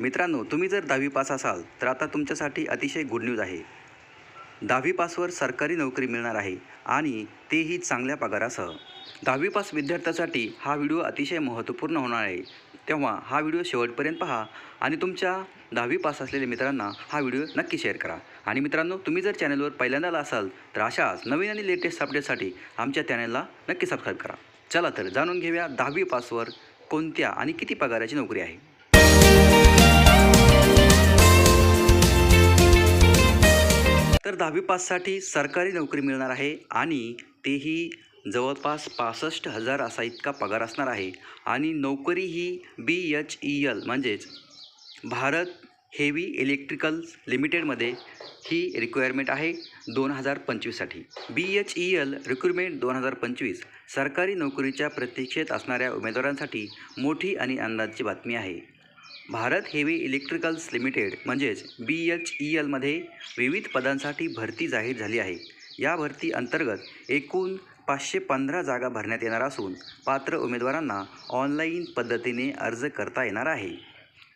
मित्रांनो तुम्ही जर दहावी पास असाल तर आता तुमच्यासाठी अतिशय गुड न्यूज आहे. दहावी पासवर सरकारी नोकरी मिळणार आहे आणि तेही चांगल्या पगारासह. दहावी पास विद्यार्थ्यासाठी हा व्हिडिओ अतिशय महत्त्वपूर्ण होणार आहे. तेव्हा हा व्हिडिओ शेवटपर्यंत पहा आणि तुमच्या दहावी पास असलेल्या मित्रांना हा व्हिडिओ नक्की शेअर करा. आणि मित्रांनो तुम्ही जर चॅनलवर पहिल्यांदा आला असाल तर अशाच नवीन आणि लेटेस्ट अपडेटसाठी आमच्या चॅनलला नक्की सबस्क्राईब करा. चला तर जाणून घेऊया दहावी पासवर कोणत्या आणि किती पगाराची नोकरी आहे. तर दहावी पाससाठी सरकारी नोकरी मिळणार आहे आणि तेही जवळपास पासष्ट हजार असा इतका पगार असणार आहे. आणि नोकरी ही बी एच ई एल म्हणजेच भारत हेवी इलेक्ट्रिकल्स लिमिटेडमध्ये ही रिक्वायरमेंट आहे दोन हजार पंचवीससाठी. B H E L recruitment दोन हजार पंचवीस सरकारी नोकरीच्या प्रतीक्षेत असणाऱ्या उमेदवारांसाठी मोठी आणि अंदाजची बातमी आहे. भारत हेवी इलेक्ट्रिकल्स लिमिटेड म्हणजेच बी एच ई एलमध्ये विविध पदांसाठी भरती जाहीर झाली आहे. या भरती अंतर्गत एकूण पाचशे पंधरा जागा भरण्यात येणार असून पात्र उमेदवारांना ऑनलाईन पद्धतीने अर्ज करता येणार आहे.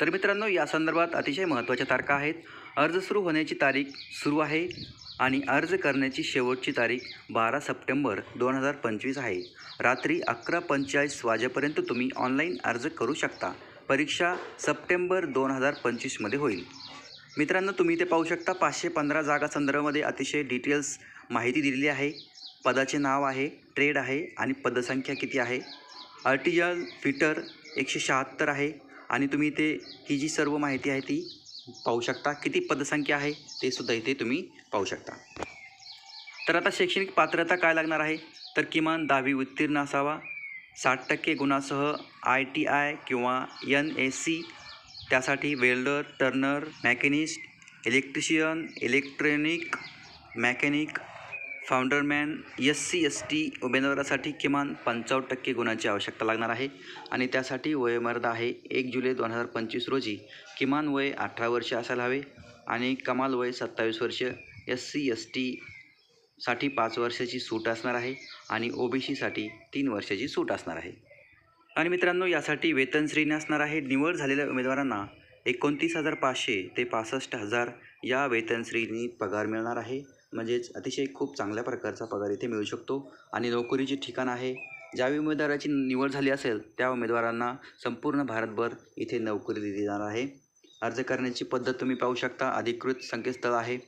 तर मित्रांनो या संदर्भात अतिशय महत्त्वाच्या तारखा आहेत. अर्ज सुरू होण्याची तारीख सुरू आहे आणि अर्ज करण्याची शेवटची तारीख बारा सप्टेंबर दोन हजार पंचवीस आहे. रात्री अकरा पंचेचाळीस वाजेपर्यंत तुम्ही ऑनलाईन अर्ज करू शकता. परीक्षा सप्टेंबर दोन हजार पंचवीसमध्ये होईल. मित्रांनो तुम्ही इथे पाहू शकता पाचशे पंधरा जागा संदर्भामध्ये अतिशय डिटेल्स माहिती दिलेली आहे. पदाचे नाव आहे ट्रेड आहे आणि पदसंख्या किती आहे. आर्टिजल फिटर एकशे शहात्तर आहे आणि तुम्ही ते ही जी सर्व माहिती आहे ती पाहू शकता. किती पदसंख्या आहे ते सुद्धा इथे तुम्ही पाहू शकता. तर आता शैक्षणिक पात्रता काय लागणार आहे? तर किमान दहावी उत्तीर्ण असावा साठ टक्के गुणासह आय टी आय किंवा यन एस सी त्यासाठी welder turner machinist electrician electronic mechanic foundryman S C S T उमेदवारासाठी किमान पंचावन्न टक्के गुणांची आवश्यकता लागणार आहे. आणि त्यासाठी वयोमर्यादा आहे एक जुलै दोन हजार पंचवीस रोजी. किमान वय अठरा वर्ष असायला हवे आणि कमाल वय सत्तावीस वर्ष एस सी एस टी साठी पाच वर्षाची सूट असणार आहे आणि ओ बी सीसाठी तीन वर्षाची सूट असणार आहे. आणि मित्रांनो यासाठी वेतन श्रेणी असणार आहे. निवड झालेल्या उमेदवारांना एकोणतीस हजार पाचशे ते पासष्ट हजार या वेतन श्रेणीत पगार मिळणार आहे. म्हणजेच अतिशय खूप चांगल्या प्रकारचा पगार इथे मिळू शकतो. आणि नोकरीचे ठिकाण आहे. ज्या उमेदवाराची निवड झाली असेल त्या उमेदवारांना संपूर्ण भारतभर इथे नोकरी दिली जाणार आहे. अर्ज करण्याची पद्धत तुम्ही पाहू शकता. अधिकृत संकेतस्थळ आहे.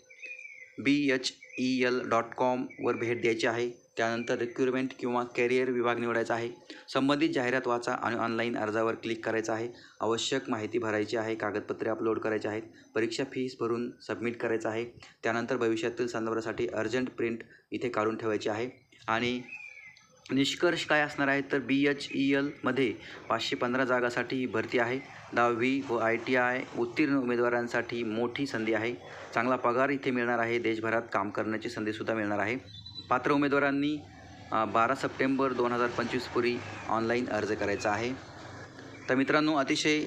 B H E L dot कॉमवर भेट द्यायची आहे. त्यानंतर रिक्युरमेंट किंवा कॅरियर विभाग निवडायचा आहे. संबंधित जाहिरात वाचा आणि ऑनलाईन अर्जावर क्लिक करायचं आहे. आवश्यक माहिती भरायची आहे. कागदपत्रे अपलोड करायचे आहेत. परीक्षा फीस भरून सबमिट करायचं आहे. त्यानंतर भविष्यातील संदर्भासाठी अर्जंट प्रिंट इथे काढून ठेवायची आहे. आणि निष्कर्ष काय असणार आहे? तर बी एच ई एलमध्ये पाचशे पंधरा जागासाठी ही भरती आहे. दहावी व आय टी आय उत्तीर्ण उमेदवारांसाठी मोठी संधी आहे. चांगला पगार इथे मिळणार आहे. देशभरात काम करण्याची संधीसुद्धा मिळणार आहे. पात्र उमेदवारांनी बारा सप्टेंबर दोन हजार पंचवीसपूर्वी ऑनलाईन अर्ज करायचा आहे. तर मित्रांनो अतिशय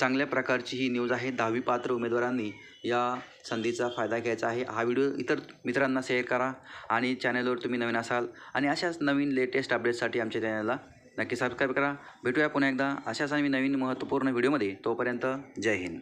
चांगल्या प्रकारची ही न्यूज आहे. दहावी पात्र उमेदवारांनी या संधीचा फायदा घ्यायचा आहे. हा व्हिडिओ इतर मित्रांना शेअर करा आणि चॅनलवर तुम्ही नवीन असाल आणि अशाच नवीन लेटेस्ट अपडेट्ससाठी आमच्या चॅनलला नक्की सबस्क्राईब करा. भेटूया पुन्हा एकदा. अशाच आम्ही नवीन महत्त्वपूर्ण व्हिडिओमध्ये. तोपर्यंत जय हिंद.